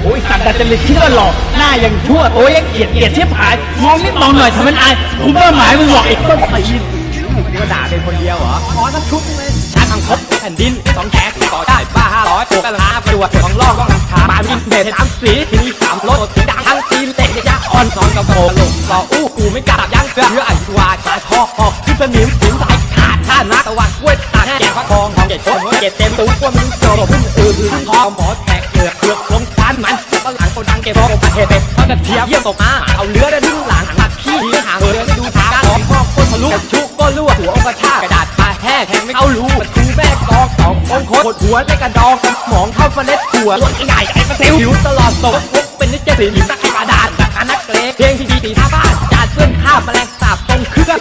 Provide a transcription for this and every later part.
โอ้ยสัตว์ดัดจริตคิดว่าหลอกหน้ายังชั่วตัวยังเกลียดเกลียดเชียบหายมองนิดมองหน่อยทำเป็นอายคุณว่าหมายมึงหลอกไอ้ต้นตีนก็ด่าเป็นคนเดียวเหรอขอสักชุดเลยชาทางคบแผ่นดินสองแขกต่อได้บ้าห้าร้อยโกกะลาประดวดของลอกต้องทาปาบินเบสสามสีที่มีสามรถสีดังทั้งตีนเตะยะ อ่อนนอนกับโผล่ลงก็ออู้กูไม่กลับยังเพื่อไอ้วาชาทอออกขึ้นสนิมสินสายขาดท่านาตะวันกล้วยตาแก่ฟักทองทองเจ็ดคนเจ็ดเต็มตู้กล้วยมึงโจรพึ่งอือทองหมอแตกเกลือเกลือกลงฟานมันฝรั่งเขาดังเก็บพอประเทศเป็นเขาจะเทียบเยี่ยมตกมาเอาเรือได้ดึง สององคดหัวไม่กระดองสมองเข้าเมล็ดถั่วรถใหญ่ไอ้ประเซลหิวตลอดตกพกเป็นนิจสีหิวตะไคร้กระดาษแบบอนักเลเพลงที่ดีตีท่าบ้านจานเพื่อนข้าวแมลงสาบตรงเครื่อง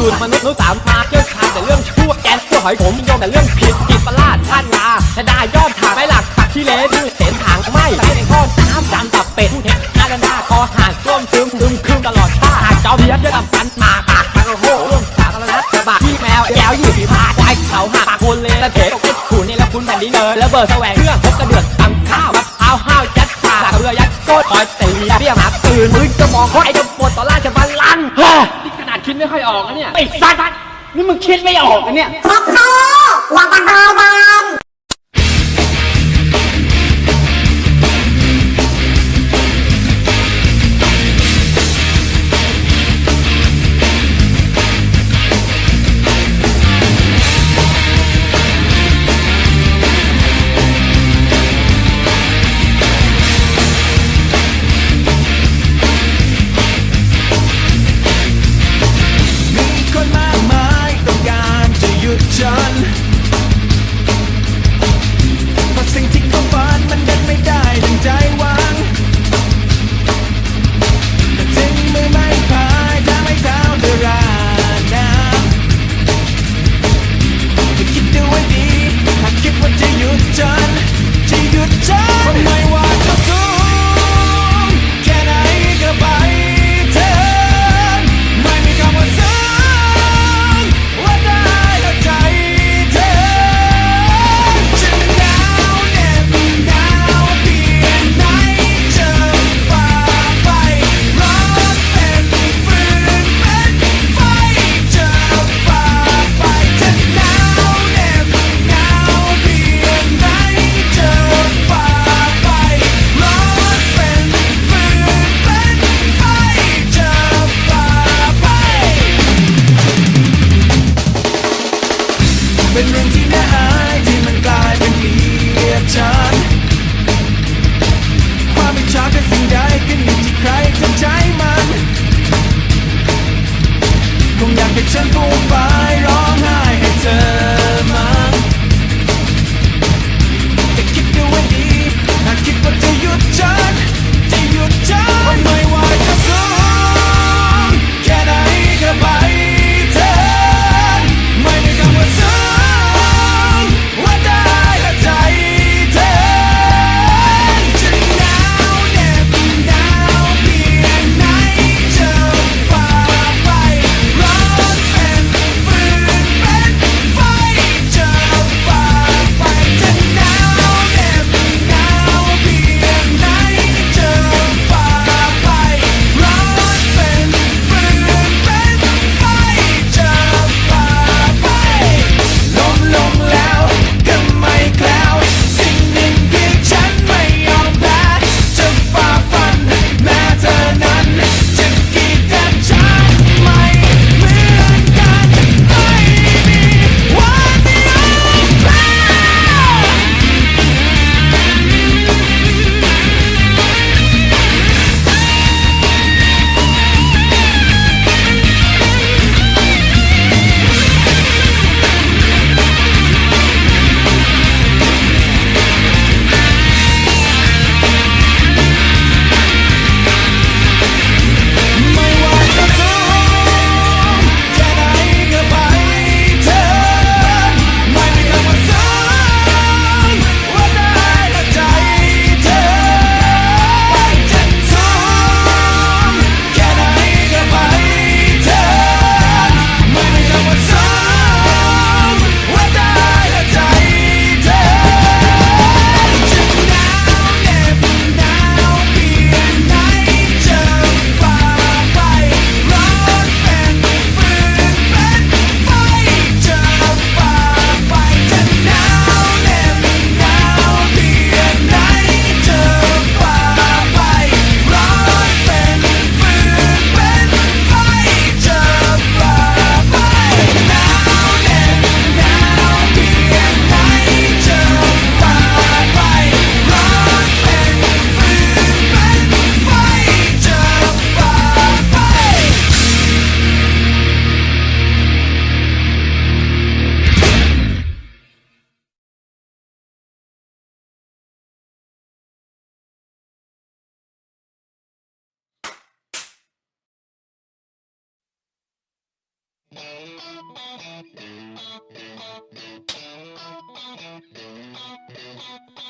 รุษมนุษย์นุสามมาเกี่ยวชาแต่เรื่องชั่วแกนชั่วหอยผมโยมแต่เรื่องผิดจิตประหลาดท่านงาชะดายอดถางไม่หลักปักที่เลที่เห็นถางไม่ใส่ในข้อน้ำดำตับเป็ดเห็ดหน้าด้านหน้าคอหางร่วมซึมซึมคืมตลอดชาติเจ้าเบียดจะดำฟันมาปากปากโอ้โหร่วมสาธารณะกระบะที่แมวแก้วยี่สีพาควายเขาหักปากคนเลยและเถตกพุขุนนี่แล้วคุณแผ่นดินเนยแล้วเบอร์แสวงเครื่องพกกระเดือดตำข้าวมะพร้าวห้าวยัดปากเรือยัดโคตรคอยตีเบี้ยหมาตื่นมึงจะมองเขาไอ้จะปวดต่อราชบัลลังก์ ไม่ค่อยออกนะเนี่ย ไอ้สัตว์นี่มึงคิดไม่ออกนะเนี่ยเช็คเท่อย่าตะโกน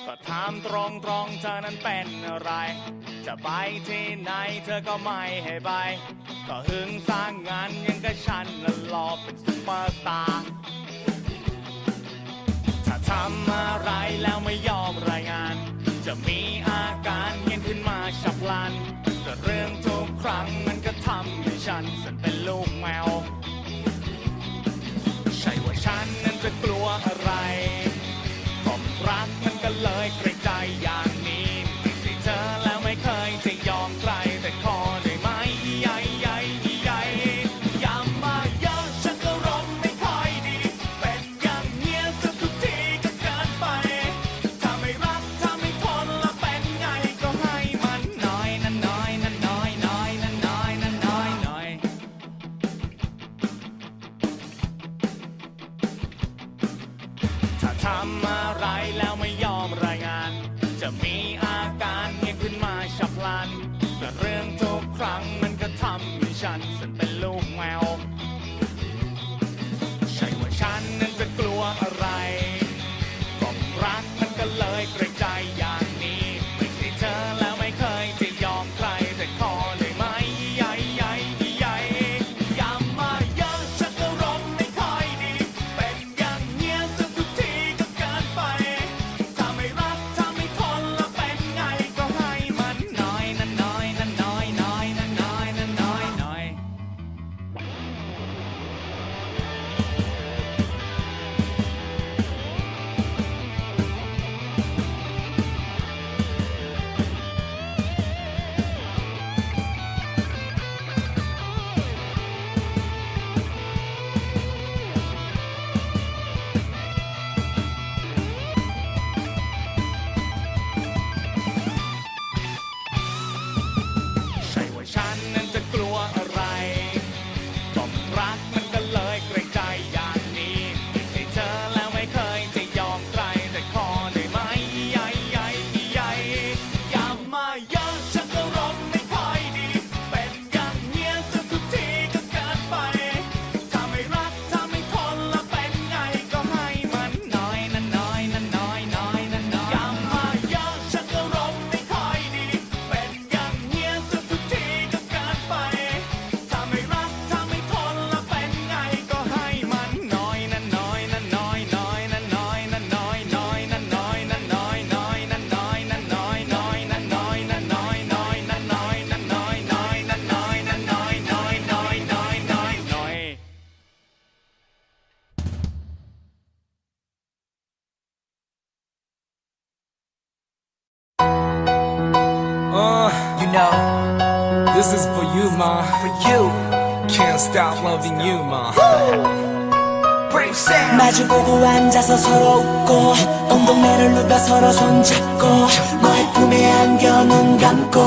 ก็ถามตรงๆเธอนั้นเป็นอะไร จะไปที่ไหนเธอก็ไม่ให้ไป ก็หึงสร้างงานยังกัฉันละหลอเป็นซุปเปอร์สตาร์ถ้าทำอะไรแล้วไม่ยอมรายงาน จะมีอาการเยนขึ้นมาฉับพลันแต่เรื่องทุกครั้งมันก็ทำให้ฉันสันเป็นลูกแมว ฉันนั้นจะกลัวอะไรความรักมันก็เลย ทำอะไรแล้ว Uh, you know, this is for you, ma. For you. Can't stop loving you, ma. 마주보고 앉아서 서로 웃고 동동매를 누벼 서로 손잡고 너의 품에 안겨 눈 감고